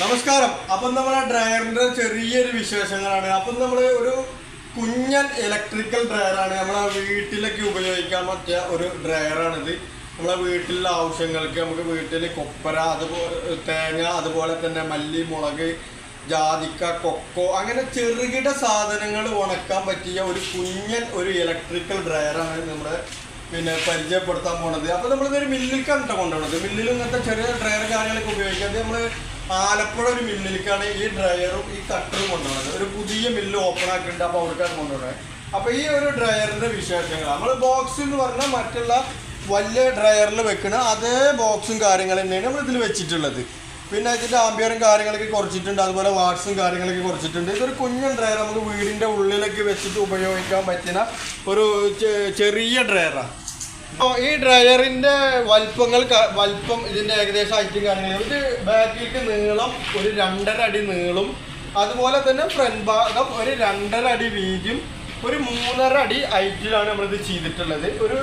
നമസ്കാരം. അപ്പം നമ്മുടെ ഡ്രയറിന്റെ ചെറിയൊരു വിശേഷങ്ങളാണ്. അപ്പം നമ്മൾ ഒരു കുഞ്ഞൻ ഇലക്ട്രിക്കൽ ഡ്രയറാണ് നമ്മളെ വീട്ടിലൊക്കെ ഉപയോഗിക്കാൻ പറ്റിയ ഒരു ഡ്രയറാണിത് നമ്മളെ വീട്ടിലുള്ള ആവശ്യങ്ങൾക്ക് നമുക്ക് വീട്ടിൽ കൊപ്പര അതുപോലെ തേങ്ങ അതുപോലെ തന്നെ മല്ലി മുളക് ജാതിക്ക കൊക്കോ അങ്ങനെ ചെറുകിട സാധനങ്ങൾ ഉണക്കാൻ പറ്റിയ ഒരു കുഞ്ഞൻ ഒരു ഇലക്ട്രിക്കൽ ഡ്രയറാണ് നമ്മുടെ പിന്നെ പരിചയപ്പെടുത്താൻ പോണത്. അപ്പോൾ നമ്മളിതൊരു മില്ലിലേക്കാണ് കേട്ടോ കൊണ്ടുപോകുന്നത് മില്ലിൽ ഇങ്ങനത്തെ ചെറിയ ഡ്രയർ കാര്യങ്ങളൊക്കെ ഉപയോഗിക്കാതെ നമ്മൾ ആലപ്പുഴ ഒരു മില്ലിലേക്കാണ് ഈ ഡ്രയറും ഈ കട്ടറും കൊണ്ടുപോകുന്നത് ഒരു പുതിയ മില്ല് ഓപ്പൺ ആക്കിയിട്ടുണ്ട്. അപ്പോൾ അവിടേക്കാണ് കൊണ്ടുപോകുന്നത് അപ്പോൾ ഈ ഒരു ഡ്രയറിന്റെ വിശേഷങ്ങൾ. നമ്മൾ ബോക്സ് എന്ന് പറഞ്ഞാൽ മറ്റുള്ള വലിയ ഡ്രയറിൽ വെക്കണ അതേ ബോക്സും കാര്യങ്ങളും തന്നെയാണ് നമ്മൾ ഇതിൽ വെച്ചിട്ടുള്ളത്. പിന്നെ ഇതിന്റെ ആംബിയറും കാര്യങ്ങളൊക്കെ കുറച്ചിട്ടുണ്ട്. അതുപോലെ വാട്സും കാര്യങ്ങളൊക്കെ കുറച്ചിട്ടുണ്ട്. ഇതൊരു കുഞ്ഞൻ ഡ്രയർ നമുക്ക് വീടിന്റെ ഉള്ളിലൊക്കെ വെച്ചിട്ട് ഉപയോഗിക്കാൻ പറ്റുന്ന ഒരു ചെറിയ ഡ്രയറാണ് ഈ ഡ്രയറിന്റെ വലിപ്പങ്ങൾ വലിപ്പം ഇതിന്റെ ഏകദേശം ഹൈറ്റും കാര്യങ്ങളും. ബാക്കിലേക്ക് നീളം ഒരു രണ്ടര അടി നീളും അതുപോലെ തന്നെ ഫ്രണ്ട് ഭാഗം ഒരു രണ്ടര അടി വീതിയും ഒരു മൂന്നര അടി ഹൈറ്റിലാണ് നമ്മളിത് ചെയ്തിട്ടുള്ളത്. ഒരു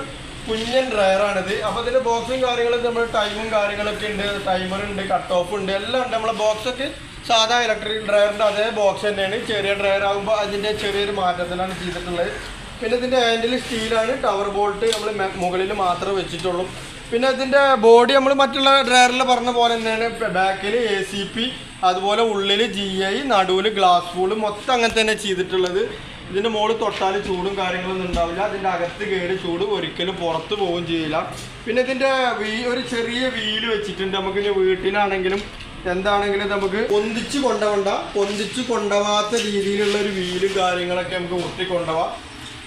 കുഞ്ഞൻ ഡ്രയറാണിത്. അപ്പോൾ ഇതിന്റെ ബോക്സും കാര്യങ്ങളും നമ്മൾ ടൈമും കാര്യങ്ങളൊക്കെ ഉണ്ട്. ടൈമർ ഉണ്ട് കട്ട് ഓഫ് ഉണ്ട് എല്ലാം ഉണ്ട്. നമ്മളെ ബോക്സ് ഒക്കെ സാധാ ഇലക്ട്രിക് ഡ്രയറിന്റെ അതേ ബോക്സ് തന്നെയാണ്. ചെറിയ ഡ്രയർ ആകുമ്പോൾ അതിന്റെ ചെറിയൊരു മാറ്റത്തിലാണ് ചെയ്തിട്ടുള്ളത്. പിന്നെ ഇതിന്റെ ഹാൻഡിൽ സ്റ്റീലാണ് ടവർ ബോൾട്ട് നമ്മൾ മുകളിൽ മാത്രമേ വെച്ചിട്ടുള്ളൂ. പിന്നെ ഇതിന്റെ ബോഡി നമ്മൾ മറ്റുള്ള ഡ്രയറിൽ പറഞ്ഞ പോലെ തന്നെയാണ് ബാക്കിൽ എ സി പി അതുപോലെ ഉള്ളിൽ ജി ഐ നടുവിൽ ഗ്ലാസ് ഫൂൾ മൊത്തം അങ്ങനെ തന്നെ ചെയ്തിട്ടുള്ളത്. ഇതിന്റെ മുകളിൽ തൊട്ടാൽ ചൂടും കാര്യങ്ങളൊന്നും ഉണ്ടാവില്ല. അതിന്റെ അകത്ത് കയറി ചൂട് ഒരിക്കലും പുറത്ത് പോവുകയും ചെയ്യില്ല. പിന്നെ ഇതിന്റെ വീ ഒരു ചെറിയ വീൽ വെച്ചിട്ടുണ്ട് നമുക്ക് ഇനി വീട്ടിലാണെങ്കിലും എന്താണെങ്കിലും നമുക്ക് പൊന്തിച്ച് കൊണ്ടുപോകണ്ട പൊന്തിച്ച് കൊണ്ടുപോകാത്ത രീതിയിലുള്ള ഒരു വീലും കാര്യങ്ങളൊക്കെ നമുക്ക് ഉരുട്ടി കൊണ്ടുപോവാം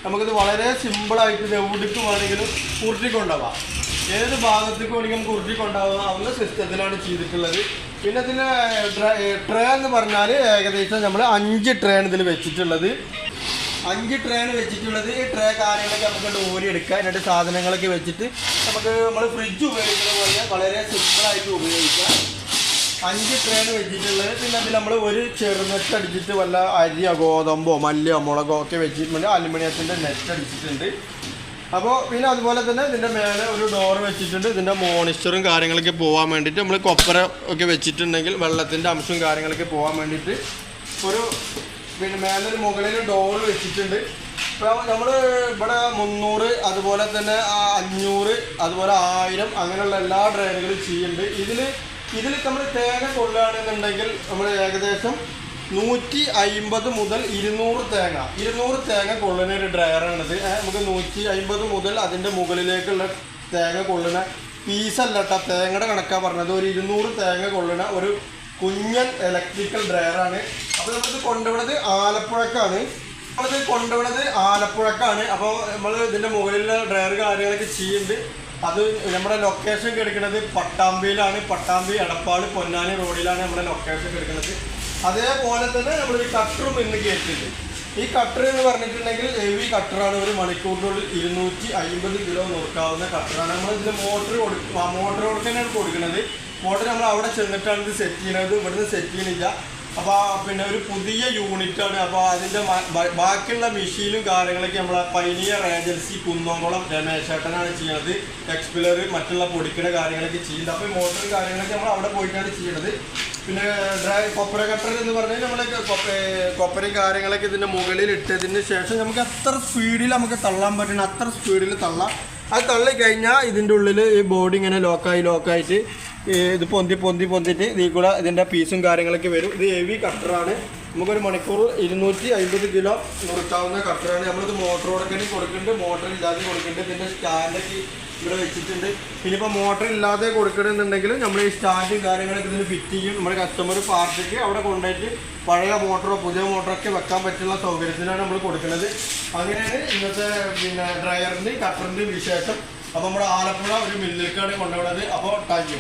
നമുക്കിത് വളരെ സിമ്പിളായിട്ട് എവിടേക്ക് വേണമെങ്കിലും ഉരുട്ടി കൊണ്ടുപോവാം. ഏത് ഭാഗത്തേക്ക് വേണമെങ്കിലും നമുക്ക് ഉരുട്ടി കൊണ്ടുപോകാവുന്ന സിസ്റ്റത്തിലാണ് ചെയ്തിട്ടുള്ളത്. പിന്നെ ഇതിൽ ട്രേ എന്ന് പറഞ്ഞാൽ ഏകദേശം നമ്മൾ അഞ്ച് ട്രേയാണ് ഇതിൽ വെച്ചിട്ടുള്ളത്. അഞ്ച് ട്രേയാണ് വെച്ചിട്ടുള്ളത്. ഈ ട്രേ കാര്യങ്ങളൊക്കെ നമുക്ക് ഓരി എടുക്കാം എന്നിട്ട് സാധനങ്ങളൊക്കെ വെച്ചിട്ട് നമുക്ക് നമ്മൾ ഫ്രിഡ്ജ് ഉപയോഗിക്കുന്ന പോലെ വളരെ സിമ്പിളായിട്ട് ഉപയോഗിക്കാം. അഞ്ച് ട്രേഡ് വെച്ചിട്ടുള്ളത്. പിന്നെ അതിൽ നമ്മൾ ഒരു ചെറുനെറ്റ് അടിച്ചിട്ട് വല്ല അരിയോ ഗോതമ്പോ മല്ലിയോ മുളകോ ഒക്കെ വെച്ചിട്ടുണ്ട്. അലുമിനിയത്തിന്റെ നെറ്റ് അടിച്ചിട്ടുണ്ട്. അപ്പോൾ പിന്നെ അതുപോലെ തന്നെ ഇതിന്റെ മേലെ ഒരു ഡോർ വെച്ചിട്ടുണ്ട്. ഇതിന്റെ മോണിസ്റ്ററും കാര്യങ്ങളൊക്കെ പോകാൻ വേണ്ടിയിട്ട് നമ്മൾ കൊപ്പര ഒക്കെ വെച്ചിട്ടുണ്ടെങ്കിൽ വെള്ളത്തിന്റെ അംശവും കാര്യങ്ങളൊക്കെ പോകാൻ വേണ്ടിയിട്ട് ഒരു പിന്നെ മേലെ ഒരു മുകളിൽ ഡോർ വെച്ചിട്ടുണ്ട്. ഇപ്പോൾ നമ്മൾ ഇവിടെ മുന്നൂറ് അതുപോലെ തന്നെ അഞ്ഞൂറ് അതുപോലെ ആയിരം അങ്ങനെയുള്ള എല്ലാ ഡ്രൈവറുകളും ചെയ്യുന്നുണ്ട്. ഇതിൽ ഇതിൽ നമ്മൾ തേങ്ങ കൊള്ളുകയാണെന്നുണ്ടെങ്കിൽ നമ്മൾ ഏകദേശം നൂറ്റി അയിമ്പത് മുതൽ ഇരുന്നൂറ് തേങ്ങ. ഇരുന്നൂറ് തേങ്ങ കൊള്ളുന്ന ഒരു ഡ്രയറാണിത് നമുക്ക് നൂറ്റി അയിമ്പത് മുതൽ അതിന്റെ മുകളിലേക്കുള്ള തേങ്ങ കൊള്ളുന്ന പീസല്ല കേട്ടോ തേങ്ങയുടെ കണക്കാണ് പറഞ്ഞത്. ഒരു ഇരുന്നൂറ് തേങ്ങ കൊള്ളുന്ന ഒരു കുഞ്ഞൻ ഇലക്ട്രിക്കൽ ഡ്രയറാണ് അപ്പോൾ നമ്മളിത് കൊണ്ടുപോണത് ആലപ്പുഴക്കാണ്. നമ്മളിത് കൊണ്ടുപോണത് ആലപ്പുഴക്കാണ്. അപ്പോൾ നമ്മൾ ഇതിന്റെ മുകളിലുള്ള ഡ്രയർ കാര്യങ്ങളൊക്കെ ചെയ്യുന്നുണ്ട്. അത് നമ്മുടെ ലൊക്കേഷൻ കിടക്കുന്നത് പട്ടാമ്പിയിലാണ്. പട്ടാമ്പി എടപ്പാട് പൊന്നാനി റോഡിലാണ് നമ്മുടെ ലൊക്കേഷൻ കിടക്കുന്നത് അതേപോലെ തന്നെ നമ്മളൊരു കട്ടറും ഇന്ന് കയറ്റിണ്ട് ഈ കട്ടർ എന്ന് പറഞ്ഞിട്ടുണ്ടെങ്കിൽ ഹെവി കട്ടറാണ് ഒരു മണിക്കൂറിനുള്ളിൽ ഇരുന്നൂറ്റി അമ്പത് കിലോ നോക്കാവുന്ന കട്ടറാണ് നമ്മൾ ഇതിൽ മോട്ടർ കൊടുക്കും മോട്ടർ കൊടുക്കാനാണ് കൊടുക്കുന്നത് മോട്ടർ നമ്മൾ അവിടെ ചെന്നിട്ടാണ് ഇത് സെറ്റ് ചെയ്യുന്നത് ഇവിടുന്ന് സെറ്റ് ചെയ്യുന്നില്ല അപ്പോൾ പിന്നെ ഒരു പുതിയ യൂണിറ്റാണ് അപ്പോൾ അതിന്റെ ബാക്കിയുള്ള മെഷീനും കാര്യങ്ങളൊക്കെ നമ്മളെ പൈനിയർ ഏജൻസി കുന്നോകുളം രമേശേട്ടനാണ് ചെയ്യുന്നത്. എക്സ്പിലർ മറ്റുള്ള പൊടിക്കുന്ന കാര്യങ്ങളൊക്കെ ചെയ്യുന്നത് അപ്പോൾ മോട്ടറും കാര്യങ്ങളൊക്കെ നമ്മൾ അവിടെ പോയിട്ടാണ് ചെയ്യുന്നത്. പിന്നെ ഡ്രൈ കൊപ്പര കട്ടർ എന്ന് പറഞ്ഞാൽ നമ്മൾ കൊപ്പരയും കാര്യങ്ങളൊക്കെ ഇതിന്റെ മുകളിൽ ഇട്ടതിന് ശേഷം നമുക്ക് എത്ര സ്പീഡിൽ നമുക്ക് തള്ളാൻ പറ്റുന്ന അത്ര സ്പീഡിൽ തള്ളാം. അത് തള്ളി കഴിഞ്ഞാൽ ഇതിന്റെ ഉള്ളിൽ ഈ ബോഡി ഇങ്ങനെ ലോക്കായി ലോക്കായിട്ട് ഇത് പൊന്തി പൊന്തി പൊന്തിട്ട് ഇതിൽ കൂടെ ഇതിന്റെ പീസും കാര്യങ്ങളൊക്കെ വരും. ഇത് ഹെവി കട്ടറാണ് നമുക്കൊരു മണിക്കൂർ ഇരുന്നൂറ്റി അമ്പത് കിലോ നുറുക്കാവുന്ന കട്ടറാണ് നമ്മളിത് മോട്ടർ കൊടുക്കണി കൊടുക്കുന്നുണ്ട്. മോട്ടർ ഇല്ലാതെ കൊടുക്കുന്നുണ്ട്. ഇതിന്റെ സ്റ്റാൻഡൊക്കെ ഇവിടെ വെച്ചിട്ടുണ്ട്. ഇനിയിപ്പോൾ മോട്ടർ ഇല്ലാതെ കൊടുക്കണമെന്നുണ്ടെങ്കിൽ നമ്മൾ ഈ സ്റ്റാൻഡും കാര്യങ്ങളൊക്കെ ഇതിന് ഫിറ്റ് ചെയ്യും. നമ്മുടെ കസ്റ്റമർ പാർട്ടിക്ക് അവിടെ കൊണ്ടുപോയിട്ട് പഴയ മോട്ടറോ പുതിയ മോട്ടറോ ഒക്കെ വെക്കാൻ പറ്റുന്ന സൗകര്യത്തിനാണ് നമ്മൾ കൊടുക്കുന്നത്. അങ്ങനെയാണ് ഇന്നത്തെ പിന്നെ ഡ്രയറിന്റെയും കട്ടറിന്റെയും വിശേഷം. അപ്പോൾ നമ്മുടെ ആലപ്പുഴ ഒരു മില്ലിലേക്കാണ് കൊണ്ടുപോകുന്നത് അപ്പോൾ താങ്ക്